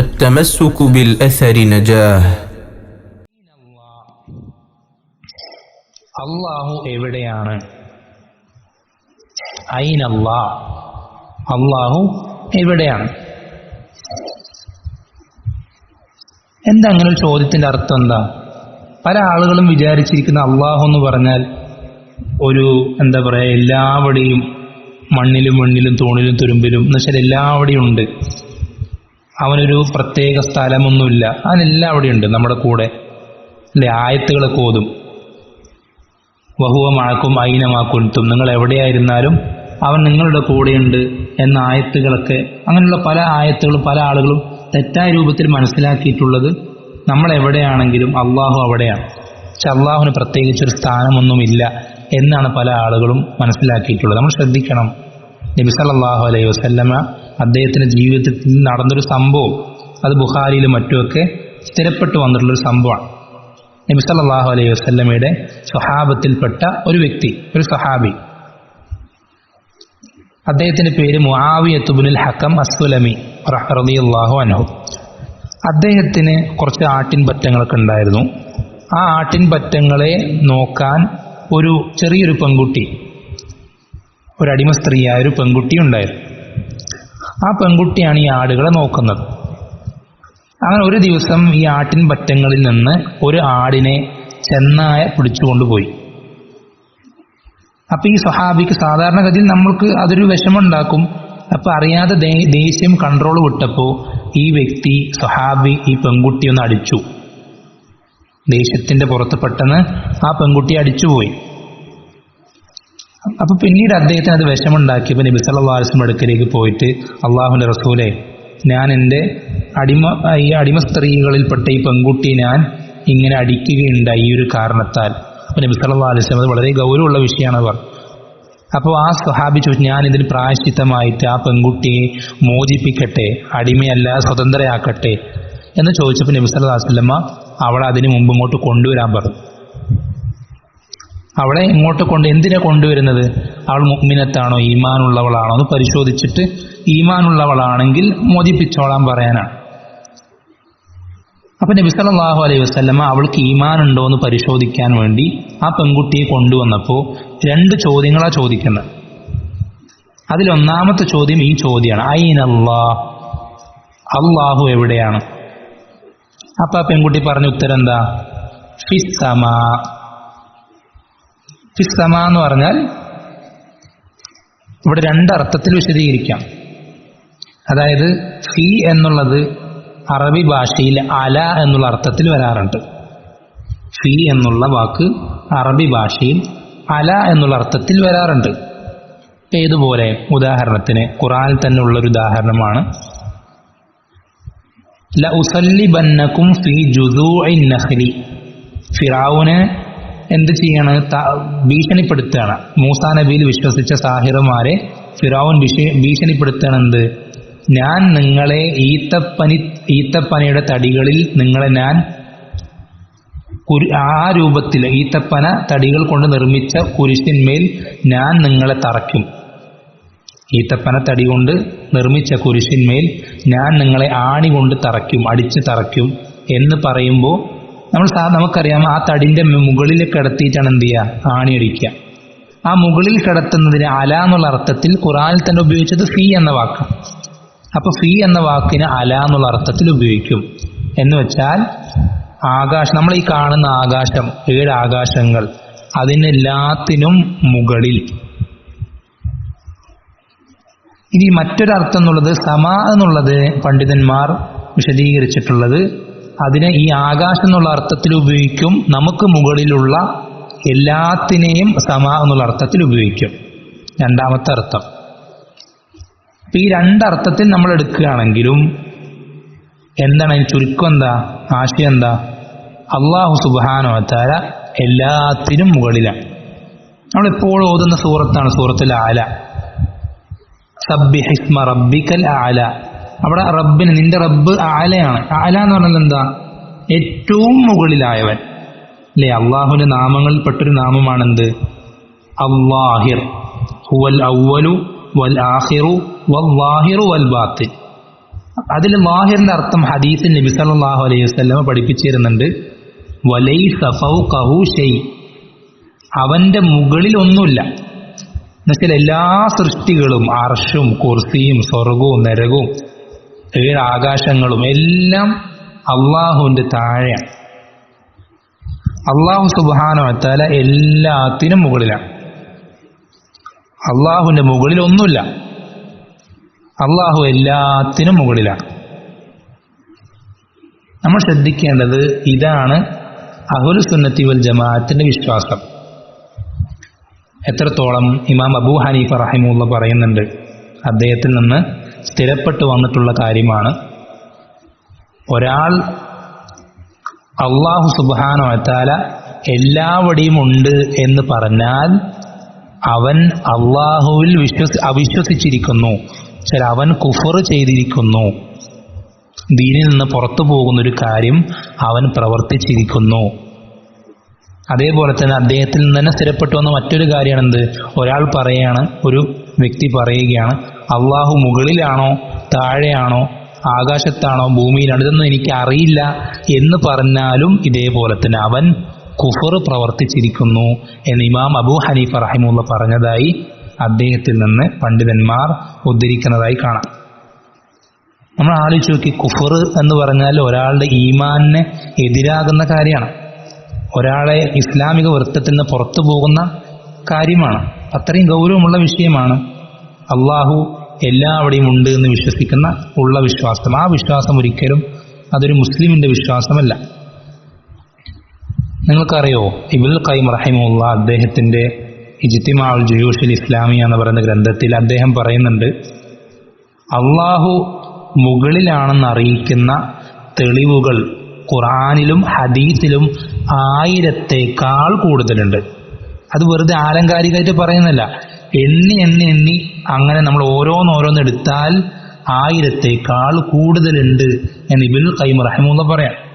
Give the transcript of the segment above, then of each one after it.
التمسك بالأثر نجاه അള്ളാഹു എവിടെയാണ് ഐനല്ലാ അള്ളാഹു എവിടെയാണ് എന്താ അങ്ങനെ ഒരു ചോദ്യത്തിന്റെ അർത്ഥം എന്താ പല ആളുകളും വിചാരിച്ചിരിക്കുന്ന അള്ളാഹു എന്ന് പറഞ്ഞാൽ ഒരു എന്താ പറയാ എല്ലാവിടെയും മണ്ണിലും മണ്ണിലും തൂണിലും തുരുമ്പിലും എന്ന് വെച്ചാൽ എല്ലാവിടെയും ഉണ്ട് അവനൊരു പ്രത്യേക സ്ഥലമൊന്നുമില്ല. അവനെല്ലാവിടെയും ഉണ്ട് നമ്മുടെ കൂടെ. അല്ലെ ആയത്തുകളൊക്കെ ഓതും വഹുവമാക്കും ഐനമാക്കുൻത്തും നിങ്ങൾ എവിടെയായിരുന്നാലും അവൻ നിങ്ങളുടെ കൂടെയുണ്ട് എന്ന ആയത്തുകളൊക്കെ. അങ്ങനെയുള്ള പല ആയത്തുകളും പല ആളുകളും തെറ്റായ രൂപത്തിൽ മനസ്സിലാക്കിയിട്ടുള്ളത് നമ്മൾ എവിടെയാണെങ്കിലും അള്ളാഹു അവിടെയാണ്. പക്ഷെ അള്ളാഹുവിന് പ്രത്യേകിച്ചൊരു സ്ഥാനമൊന്നുമില്ല എന്നാണ് പല ആളുകളും മനസ്സിലാക്കിയിട്ടുള്ളത്. നമ്മൾ ശ്രദ്ധിക്കണം. നബി സല്ലല്ലാഹു അലൈഹി വസല്ലമ അദ്ദേഹത്തിന്റെ ജീവിതത്തിൽ നടന്നൊരു സംഭവം. അത് ബുഹാരിയിലും മറ്റുമൊക്കെ സ്ഥിരപ്പെട്ടു വന്നിട്ടുള്ളൊരു സംഭവമാണ്. നബി സല്ലാഹു അലൈഹി വസ്ലമയുടെ സ്വഹാബത്തിൽപ്പെട്ട ഒരു വ്യക്തി ഒരു സഹാബി അദ്ദേഹത്തിന്റെ പേര് മുവിയത്തുബുനിൽ ഹക്കം അസ്വലമി റളിയല്ലാഹു അൻഹു. അദ്ദേഹത്തിന് കുറച്ച് ആട്ടിൻ പറ്റങ്ങളൊക്കെ ഉണ്ടായിരുന്നു. ആ ആട്ടിൻ പറ്റങ്ങളെ നോക്കാൻ ഒരു ചെറിയൊരു പെൺകുട്ടി ഒരു അടിമ സ്ത്രീയായ ഒരു പെൺകുട്ടി ഉണ്ടായിരുന്നു ആ പെൺകുട്ടിയാണ് ഈ ആടുകളെ നോക്കുന്നത്. അങ്ങനെ ഒരു ദിവസം ഈ ആട്ടിൻ പറ്റങ്ങളിൽ നിന്ന് ഒരു ആടിനെ ചെന്നായ പിടിച്ചുകൊണ്ടുപോയി. അപ്പൊ ഈ സ്വഹാബിക്ക് സാധാരണഗതിയിൽ നമ്മൾക്ക് അതൊരു വിഷമുണ്ടാക്കും അപ്പൊ അറിയാതെ ദേഷ്യം കൺട്രോൾ വിട്ടപ്പോൾ ഈ വ്യക്തി സ്വഹാബി ഈ പെൺകുട്ടി ഒന്ന് അടിച്ചു. ദേഷ്യത്തിന്റെ പുറത്ത് പെട്ടെന്ന് ആ പെൺകുട്ടി അടിച്ചുപോയി. അപ്പൊ പിന്നീട് അദ്ദേഹത്തിന് അത് വിഷമുണ്ടാക്കിയപ്പോൾ നബി വസല്ലം അടുക്കലേക്ക് പോയിട്ട് അള്ളാഹുന്റെ റസൂലെ ഞാൻ എന്റെ അടിമ ഈ അടിമ സ്ത്രീകളിൽപ്പെട്ട ഈ പെൺകുട്ടിയെ ഞാൻ ഇങ്ങനെ അടിക്കുകയുണ്ടായി ഈ ഒരു കാരണത്താൽ. അപ്പൊ നബി വസല്ലം അത് വളരെ ഗൗരവമുള്ള വിഷയമാണ് അവർ. അപ്പോൾ ആ സ്വഹാബി ചോദിച്ചു ഞാൻ ഇതിൽ പ്രായശ്ചിത്തമായിട്ട് ആ പെൺകുട്ടിയെ മോചിപ്പിക്കട്ടെ അടിമയല്ല സ്വതന്ത്രയാക്കട്ടെ? എന്ന് ചോദിച്ചപ്പോൾ നബി വസല്ലമ അവളെ അതിന് മുമ്പ് ഇങ്ങോട്ട് കൊണ്ടുവരാൻ പറഞ്ഞു. അവളെ ഇങ്ങോട്ട് കൊണ്ട് എന്തിനെ കൊണ്ടുവരുന്നത്? അവൾ മുഗ്മിനത്താണോ ഈമാനുള്ളവളാണോ? എന്ന് പരിശോധിച്ചിട്ട് ഈമാനുള്ളവളാണെങ്കിൽ മോചിപ്പിച്ചോളാൻ പറയാനാണ്. അപ്പൊ നബി സല്ലല്ലാഹു അലൈഹി വസല്ലമ അവൾക്ക് ഈമാൻ ഉണ്ടോ എന്ന് പരിശോധിക്കാൻ വേണ്ടി ആ പെൺകുട്ടിയെ കൊണ്ടുവന്നപ്പോൾ രണ്ട് ചോദ്യങ്ങളാ ചോദിക്കുന്നത്. അതിലൊന്നാമത്തെ ചോദ്യം ഈ ചോദ്യമാണ്. ഐനല്ലാ അള്ളാഹു എവിടെയാണ്? അപ്പൊ ആ പെൺകുട്ടി പറഞ്ഞ ഉത്തരം എന്താ? ഫിസ്സമാ. ഫിസ്സമ എന്ന് പറഞ്ഞാൽ ഇവിടെ രണ്ടർത്ഥത്തിൽ വിശദീകരിക്കാം. അതായത് ഫി എന്നുള്ളത് അറബി ഭാഷയിൽ അല എന്നുള്ള അർത്ഥത്തിൽ വരാറുണ്ട്. ഫി എന്നുള്ള വാക്ക് അറബി ഭാഷയിൽ അല എന്നുള്ള അർത്ഥത്തിൽ വരാറുണ്ട്. ഏതുപോലെ? ഉദാഹരണത്തിന് ഖുറാനിൽ തന്നെ ഉള്ളൊരു ഉദാഹരണമാണ്. ല ഉസല്ലിബന്നക്കും ഫി ജുദൂഇ നഖ്ലി ഫിറാവുനെ എന്ത് ചെയ്യാണ്? ഭീഷണിപ്പെടുത്തുകയാണ്. മൂസാ നബിയിൽ വിശ്വസിച്ച സാഹിറമാരെ ഫിറാവുൻ വിഷയ ഭീഷണിപ്പെടുത്തുകയാണ് എന്ത്? ഞാൻ നിങ്ങളെ ഈത്തപ്പനി ഈത്തപ്പനയുടെ തടികളിൽ നിങ്ങളെ ഞാൻ ആ രൂപത്തിൽ ഈത്തപ്പന തടികൾ കൊണ്ട് നിർമ്മിച്ച കുരിശിന്മേൽ ഞാൻ നിങ്ങളെ തറയ്ക്കും. ഈത്തപ്പന തടി കൊണ്ട് നിർമ്മിച്ച കുരിശിന്മേൽ ഞാൻ നിങ്ങളെ ആണി കൊണ്ട് തറയ്ക്കും അടിച്ച് തറയ്ക്കും എന്ന് പറയുമ്പോൾ നമ്മൾ നമുക്കറിയാം ആ തടിന്റെ മുകളിൽ കിടത്തിയിട്ടാണ് എന്ത് ചെയ്യുക? ആണി അടിക്കുക ആ മുകളിൽ കിടത്തുന്നതിന് അല എന്നുള്ള അർത്ഥത്തിൽ ഖുറാനിൽ തന്നെ ഉപയോഗിച്ചത് ഫീ എന്ന വാക്ക് അപ്പൊ ഫീ എന്ന വാക്കിന് അല എന്നുള്ള അർത്ഥത്തിൽ ഉപയോഗിക്കും. എന്ന് വെച്ചാൽ ആകാശം നമ്മൾ ഈ കാണുന്ന ആകാശം ഏഴ് ആകാശങ്ങൾ അതിനെല്ലാത്തിനും മുകളിൽ. ഇനി മറ്റൊരർത്ഥം എന്നുള്ളത് സമ എന്നുള്ളത് പണ്ഡിതന്മാർ വിശദീകരിച്ചിട്ടുള്ളത് അതിനെ ഈ ആകാശം എന്നുള്ള അർത്ഥത്തിൽ ഉപയോഗിക്കും നമുക്ക് മുകളിലുള്ള എല്ലാത്തിനെയും സമ എന്നുള്ള അർത്ഥത്തിൽ ഉപയോഗിക്കും. രണ്ടാമത്തെ അർത്ഥം. ഈ രണ്ടർത്ഥത്തിൽ നമ്മൾ എടുക്കുകയാണെങ്കിലും എന്താണ്? ചുരുക്കം എന്താ? ആശയം എന്താ? അള്ളാഹു സുബാനോത്താര എല്ലാത്തിനും മുകളിലാണ്. നമ്മൾ എപ്പോഴും ഓതുന്ന സൂറത്താണ് സൂറത്തുൽ ആല. സബ്ബിഹിസ്മ റബ്ബിക്കൽ ആല. അവിടെ റബ്ബിന് നിന്റെ റബ്ബ് ആലയാണ് ആല എന്ന് പറഞ്ഞാൽ എന്താ? ഏറ്റവും മുകളിലായവൻ. അല്ലെ? അള്ളാഹുവിന്റെ നാമങ്ങളിൽപ്പെട്ടൊരു നാമമാണെന്ത്? അള്ളാഹിർ ഹുവൽ ഔവലു വൽ ആഹിറു വൽ വൽ ബാത്തിൻ. അതിൽ വാഹിറിന്റെ അർത്ഥം ഹദീസിൽ നബി സല്ലല്ലാഹു അലൈഹി വസ്ലമ പഠിപ്പിച്ചു തരുന്നുണ്ട് വലൈസ കഹു ഷെയ് അവന്റെ മുകളിൽ ഒന്നുമില്ല. എന്നുവെച്ചാൽ എല്ലാ സൃഷ്ടികളും അർഷും കുർസിയും സ്വർഗവും നരകവും ഏഴ് ആകാശങ്ങളും എല്ലാം അള്ളാഹുവിന്റെ താഴെയാണ്. അള്ളാഹു സുബാനോ വത്താല എല്ലാത്തിനും മുകളിലാണ്. അള്ളാഹുവിന്റെ മുകളിൽ ഒന്നുമില്ല അള്ളാഹു എല്ലാത്തിനും മുകളിലാണ്. നമ്മൾ ശ്രദ്ധിക്കേണ്ടത് ഇതാണ് അഹുൽ സുന്നത്തി വൽ ജമാഅത്തിന്റെ വിശ്വാസം. എത്രത്തോളം ഇമാം അബൂ ഹനീഫ റഹിമുള്ള പറയുന്നുണ്ട്. അദ്ദേഹത്തിൽ നിന്ന് സ്ഥിരപ്പെട്ടു വന്നിട്ടുള്ള കാര്യമാണ്. ഒരാൾ അള്ളാഹു സുബാനോ എത്താല എല്ലാവിടെയും ഉണ്ട് എന്ന് പറഞ്ഞാൽ അവൻ അള്ളാഹുവിൽ വിശ്വസി അവിശ്വസിച്ചിരിക്കുന്നു. ചില അവൻ കുഫർ ചെയ്തിരിക്കുന്നു. ദീനിൽ നിന്ന് പുറത്തു പോകുന്നൊരു കാര്യം അവൻ പ്രവർത്തിച്ചിരിക്കുന്നു. അതേപോലെ തന്നെ അദ്ദേഹത്തിൽ നിന്ന് തന്നെ സ്ഥിരപ്പെട്ടു വന്ന മറ്റൊരു കാര്യമാണ് എന്ത് ഒരാൾ പറയുകയാണ് ഒരു വ്യക്തി പറയുകയാണ് അള്ളാഹു മുകളിലാണോ താഴെയാണോ ആകാശത്താണോ ഭൂമിയിലാണോ ഇതൊന്നും എനിക്ക് അറിയില്ല എന്ന് പറഞ്ഞാലും ഇതേപോലെ തന്നെ അവൻ കുഫർ പ്രവർത്തിച്ചിരിക്കുന്നു എന്ന് ഇമാം അബു ഹനീഫ് റഹിമുള്ള പറഞ്ഞതായി അദ്ദേഹത്തിൽ നിന്ന് പണ്ഡിതന്മാർ ഉദ്ധരിക്കുന്നതായി കാണാം. നമ്മൾ ആലോചിച്ച് നോക്കി കുഫർ എന്ന് പറഞ്ഞാൽ ഒരാളുടെ ഈമാനിന് എതിരാകുന്ന കാര്യമാണ്. ഒരാളെ ഇസ്ലാമിക വൃത്തത്തിൽ നിന്ന് പുറത്തു പോകുന്ന കാര്യമാണ്. അത്രയും ഗൗരവമുള്ള വിഷയമാണ്. അള്ളാഹു എല്ലാവിടെയും ഉണ്ട് എന്ന് വിശ്വസിക്കുന്ന ഉള്ള വിശ്വാസം. ആ വിശ്വാസം ഒരിക്കലും അതൊരു മുസ്ലിമിന്റെ വിശ്വാസമല്ല. നിങ്ങൾക്കറിയോ? ഇബുൽ ഖൈം റഹിമുള്ള അദ്ദേഹത്തിന്റെ ഇജ്തിമാഉൽ ജയൂഷൽ ഇസ്ലാമി എന്ന് പറയുന്ന ഗ്രന്ഥത്തിൽ അദ്ദേഹം പറയുന്നുണ്ട് അള്ളാഹു മുകളിലാണെന്ന് അറിയിക്കുന്ന തെളിവുകൾ ഖുറാനിലും ഹദീസിലും ആയിരത്തേക്കാൾ കൂടുതലുണ്ട്. അത് വെറുതെ ആലങ്കാരികമായിട്ട് പറയുന്നില്ല. എണ്ണി എണ്ണി എണ്ണി അങ്ങനെ നമ്മൾ ഓരോന്നോരോന്ന് എടുത്താൽ ആയിരത്തേക്കാൾ കൂടുതലുണ്ട് എന്ന് ഇബിൽ കൈം റഹിമുള്ള പറയാം.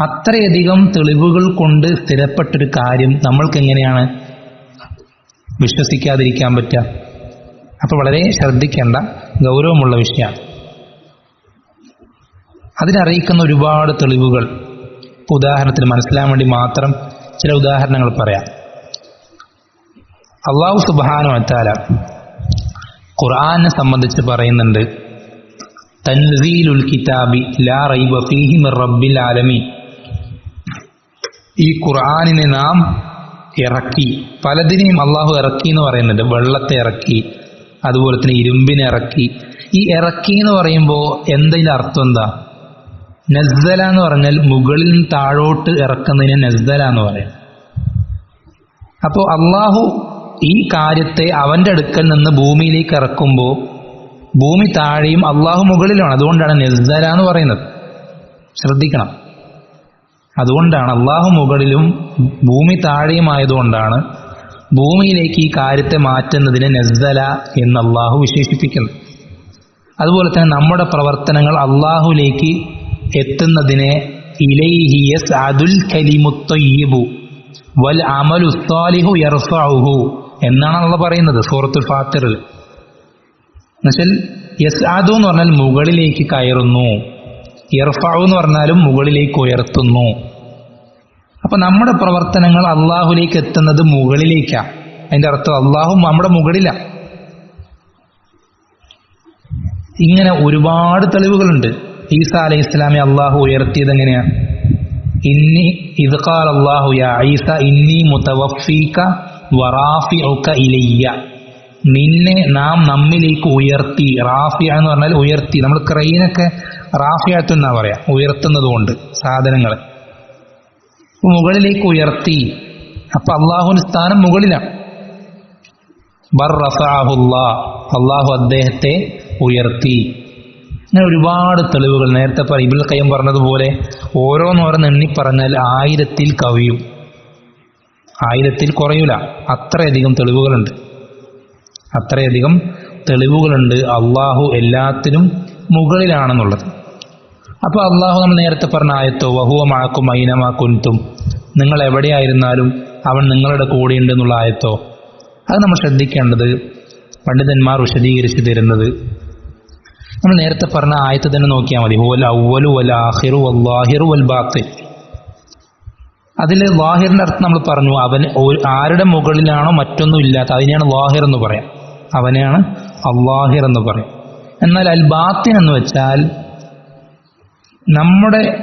അത്രയധികം തെളിവുകൾ കൊണ്ട് സ്ഥിരപ്പെട്ടൊരു കാര്യം നമ്മൾക്ക് എങ്ങനെയാണ് വിശ്വസിക്കാതിരിക്കാൻ പറ്റുക? അപ്പോൾ വളരെ ശ്രദ്ധിക്കേണ്ട ഗൗരവമുള്ള വിഷയമാണ്. അതിനറിയിക്കുന്ന ഒരുപാട് തെളിവുകൾ. ഉദാഹരണത്തിന് മനസ്സിലാൻ വേണ്ടി മാത്രം ചില ഉദാഹരണങ്ങൾ പറയാം. അള്ളാഹു സുബാനു വറ്റാല ഖുർആനെ സംബന്ധിച്ച് പറയുന്നുണ്ട് തൻസീലുൽ കിതാബി ലാ റൈബ ഫീഹി മിർ റബ്ബിൽ ആലമീൻ. ഈ ഖുർആാനിനെ നാം ഇറക്കി പലതിനെയും അള്ളാഹു ഇറക്കി എന്ന് പറയുന്നുണ്ട്. വെള്ളത്തെ ഇറക്കി അതുപോലെ തന്നെ ഇരുമ്പിനെ ഇറക്കി. ഈ ഇറക്കി എന്ന് പറയുമ്പോൾ എന്തെങ്കിലും അർത്ഥം എന്താ? നസ്ദല എന്ന് പറഞ്ഞാൽ മുകളിൽ നിന്ന് താഴോട്ട് ഇറക്കുന്നതിന് നസ്ദല എന്ന് പറയും. അപ്പോൾ അള്ളാഹു ഈ കാര്യത്തെ അവന്റെ അടുക്കൽ നിന്ന് ഭൂമിയിലേക്ക് ഇറക്കുമ്പോൾ ഭൂമി താഴെയും അള്ളാഹു മുകളിലുമാണ്. അതുകൊണ്ടാണ് നസ്സല എന്ന് പറയുന്നത്. ശ്രദ്ധിക്കണം. അതുകൊണ്ടാണ് അള്ളാഹു മുകളിലും ഭൂമി താഴെയുമായതുകൊണ്ടാണ് ഭൂമിയിലേക്ക് ഈ കാര്യത്തെ മാറ്റുന്നതിന് നസ്സല എന്ന് അള്ളാഹു വിശേഷിപ്പിക്കുന്നു അതുപോലെ തന്നെ നമ്മുടെ പ്രവർത്തനങ്ങൾ അള്ളാഹുലേക്ക് എത്തുന്നതിനെ ഇലൈഹിയസ് അതുൽ കലിമുത്തയ്യബു വൽ അമലു യർഫഉഹു. എന്നാണ് അള്ള പറയുന്നത് സൂറത്തുൽ ഫാത്തിറിൽ എന്നുവെച്ചാൽ യസ് ആദു എന്ന് പറഞ്ഞാൽ മുകളിലേക്ക് കയറുന്നു. ഇർഫാവു എന്ന് പറഞ്ഞാലും മുകളിലേക്ക് ഉയർത്തുന്നു. അപ്പൊ നമ്മുടെ പ്രവർത്തനങ്ങൾ അള്ളാഹുലേക്ക് എത്തുന്നത് മുകളിലേക്കാണ് അതിന്റെ അർത്ഥം അള്ളാഹു നമ്മുടെ മുകളിലാ. ഇങ്ങനെ ഒരുപാട് തെളിവുകളുണ്ട്. ഈസ അലൈഹി ഇസ്ലാമെ അള്ളാഹു ഉയർത്തിയത് എങ്ങനെയാ? ഇന്നി ഇത് കാൽ അള്ളാഹു യാ ഇന്നി മുതവഫീക വറാഫിഉക ഇലയ്യ. നിന്നെ നാം നമ്മിലേക്ക് ഉയർത്തി. റാഫിയ എന്ന് പറഞ്ഞാൽ ഉയർത്തി. നമ്മൾ ക്രെയിനൊക്കെ റാഫിയാത്ത് എന്നാ പറയാ? ഉയർത്തുന്നത് കൊണ്ട് സാധനങ്ങൾ മുകളിലേക്ക് ഉയർത്തി. അപ്പൊ അള്ളാഹുവിന്റെ സ്ഥാനം മുകളിലാണ്. അള്ളാഹു അദ്ദേഹത്തെ ഉയർത്തി. അങ്ങനെ ഒരുപാട് തെളിവുകൾ. നേരത്തെ ഇബിൽ കയ്യം പറഞ്ഞതുപോലെ ഓരോന്നോരോന്ന് എണ്ണി പറഞ്ഞാൽ ആയിരത്തിൽ കവിയും. ആയിരത്തിൽ കുറയൂല. അത്രയധികം തെളിവുകളുണ്ട്. അത്രയധികം തെളിവുകളുണ്ട് അള്ളാഹു എല്ലാത്തിനും മുകളിലാണെന്നുള്ളത്. അപ്പൊ അള്ളാഹു നമ്മൾ നേരത്തെ പറഞ്ഞ ആയത്തോ വഹുവമാക്കും കുൻതും. നിങ്ങൾ എവിടെയായിരുന്നാലും അവൻ നിങ്ങളുടെ കൂടെയുണ്ട് എന്നുള്ള ആയത്തോ. അത് നമ്മൾ ശ്രദ്ധിക്കേണ്ടത് പണ്ഡിതന്മാർ വിശദീകരിച്ചു തരുന്നത്. നമ്മൾ നേരത്തെ പറഞ്ഞ ആയത്ത് തന്നെ നോക്കിയാൽ മതി. ഹുവൽ അവലു വൽ ആഹിറു വൽ ബാത്തിൽ അതിൽ വാഹിറിന്റെ അർത്ഥം നമ്മൾ പറഞ്ഞു അവൻ ആരുടെ മുകളിലാണോ മറ്റൊന്നും ഇല്ലാത്ത അതിനെയാണ് വാഹിർ എന്ന് പറയാം. അവനെയാണ് അള്ളാഹിർ എന്ന് പറയും. എന്നാൽ അൽ ബാത്തിൻ എന്ന് വെച്ചാൽ നമ്മുടെ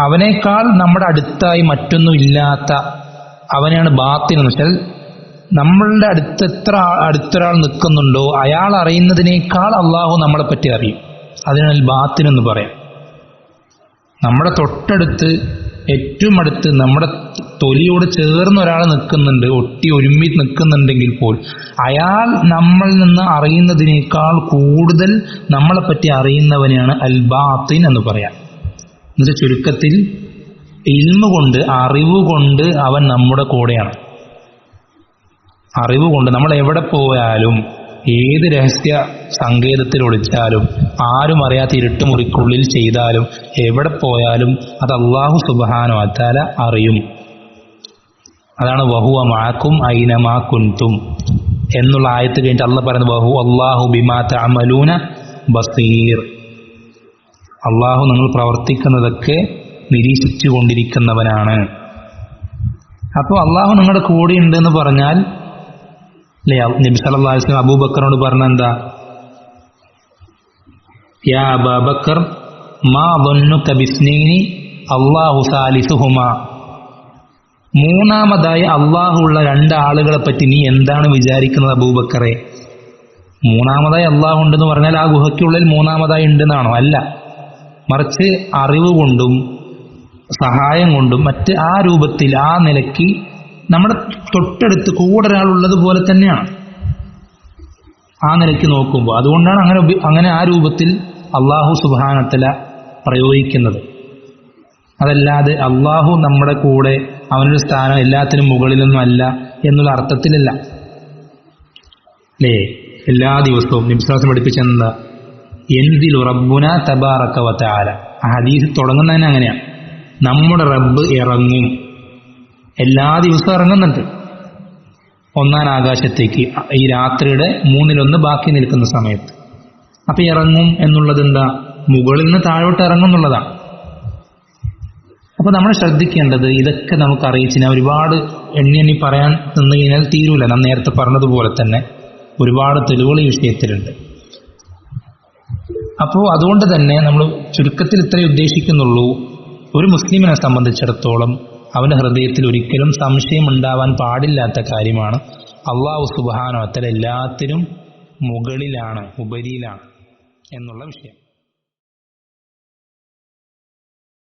അവനേക്കാൾ നമ്മുടെ അടുത്തായി മറ്റൊന്നും ഇല്ലാത്ത അവനെയാണ് ബാത്തിൻ എന്ന് വെച്ചാൽ നമ്മളുടെ അടുത്ത് എത്ര അടുത്തൊരാൾ നിൽക്കുന്നുണ്ടോ അയാൾ അറിയുന്നതിനേക്കാൾ അള്ളാഹു നമ്മളെ പറ്റി അറിയും. അതിനാൽ ബാത്തിൻ എന്ന് പറയാം. നമ്മുടെ തൊട്ടടുത്ത് ഏറ്റവും അടുത്ത് നമ്മുടെ തൊലിയോട് ചേർന്ന് ഒരാൾ നിൽക്കുന്നുണ്ട് ഒട്ടി ഒരുമി നിൽക്കുന്നുണ്ടെങ്കിൽ പോൽ. അയാൾ നമ്മൾ നിന്ന് അറിയുന്നതിനേക്കാൾ കൂടുതൽ നമ്മളെപ്പറ്റി അറിയുന്നവനെയാണ് അൽ ബാത്തിൻ എന്ന് പറയാം. എന്നുവെച്ചാൽ ചുരുക്കത്തിൽ ഇൽമ കൊണ്ട് അറിവ് കൊണ്ട് അവൻ നമ്മുടെ കൂടെയാണ്. അറിവ് കൊണ്ട് നമ്മൾ എവിടെ പോയാലും ഏത് രഹസ്യ സങ്കേതത്തിൽ ഒളിച്ചാലും ആരും അറിയാത്ത ഇരുട്ടുമുറിക്കുള്ളിൽ ചെയ്താലും എവിടെ പോയാലും അത് അള്ളാഹു സുബാനോ അത്താല അറിയും. അതാണ് വഹു അമാക്കും ഐനമാ കുൻതും എന്നുള്ള ആയത്ത് കഴിഞ്ഞിട്ട് അള്ള പറയുന്നത് വഹു അള്ളാഹു ബിമാത്ത അമലൂന ബസീർ. അള്ളാഹു നിങ്ങൾ പ്രവർത്തിക്കുന്നതൊക്കെ നിരീക്ഷിച്ചു കൊണ്ടിരിക്കുന്നവനാണ് അപ്പോൾ അള്ളാഹു നിങ്ങളുടെ കൂടെ പറഞ്ഞാൽ അല്ലേ? നബി സല്ലാ വസ്ലം പറഞ്ഞ എന്താ യാ അബാബക്കർ മാ ബിസ്നീനി അള്ളാഹു സാലിസുഹുമ. മൂന്നാമതായി അള്ളാഹുള്ള രണ്ട് ആളുകളെ പറ്റി നീ എന്താണ് വിചാരിക്കുന്നത് അബൂബക്കറെ? മൂന്നാമതായി അള്ളാഹു ഉണ്ടെന്ന് പറഞ്ഞാൽ ആ ഗുഹയ്ക്കുള്ളിൽ മൂന്നാമതായി ഉണ്ടെന്നാണോ? അല്ല. മറിച്ച് അറിവ് കൊണ്ടും സഹായം കൊണ്ടും മറ്റ് ആ രൂപത്തിൽ ആ നിലയ്ക്ക് നമ്മുടെ തൊട്ടടുത്ത് കൂടെ ഒരാളുള്ളത് പോലെ തന്നെയാണ്. ആ നിലയ്ക്ക് നോക്കുമ്പോൾ അതുകൊണ്ടാണ് അങ്ങനെ അങ്ങനെ ആ രൂപത്തിൽ അള്ളാഹു സുബാനത്തില പ്രയോഗിക്കുന്നത്. അതല്ലാതെ അള്ളാഹു നമ്മുടെ കൂടെ അവനൊരു സ്ഥാനം എല്ലാത്തിനും മുകളിലൊന്നും അല്ല എന്നുള്ള അർത്ഥത്തിലല്ല. അല്ലേ എല്ലാ ദിവസവും നിംസാസം പഠിപ്പിച്ചെന്താ? എന്തിൽ റബ്ബുന തബാറക്ക വത്താല ആ ഹദീസ് തുടങ്ങുന്നതന്നെ അങ്ങനെയാണ് നമ്മുടെ റബ്ബ് ഇറങ്ങും. എല്ലാ ദിവസവും ഇറങ്ങുന്നുണ്ട്. ഒന്നാം ആകാശത്തേക്ക് ഈ രാത്രിയുടെ മൂന്നിലൊന്ന് ബാക്കി നിൽക്കുന്ന സമയത്ത്. അപ്പൊ ഇറങ്ങും എന്നുള്ളത് എന്താ? മുകളിൽ നിന്ന് താഴോട്ട് ഇറങ്ങും എന്നുള്ളതാണ്. അപ്പൊ നമ്മൾ ശ്രദ്ധിക്കേണ്ടത് ഇതൊക്കെ നമുക്ക് അറിയിച്ച് ഞാൻ ഒരുപാട് എണ്ണി എണ്ണി പറയാൻ നിന്ന് കഴിഞ്ഞാൽ തീരൂല. നാം നേരത്തെ പറഞ്ഞതുപോലെ തന്നെ ഒരുപാട് തെളിവുകൾ ഈ വിഷയത്തിലുണ്ട്. അപ്പോൾ അതുകൊണ്ട് തന്നെ നമ്മൾ ചുരുക്കത്തിൽ ഇത്രയും ഉദ്ദേശിക്കുന്നുള്ളൂ. ഒരു മുസ്ലിമിനെ സംബന്ധിച്ചിടത്തോളം അവന്റെ ഹൃദയത്തിൽ ഒരിക്കലും സംശയം ഉണ്ടാവാൻ പാടില്ലാത്ത കാര്യമാണ്. അള്ളാഹു സുബാനോ അത്തരം എല്ലാത്തിനും മുകളിലാണ് ഉപരിയിലാണ് എന്നുള്ള വിഷയം.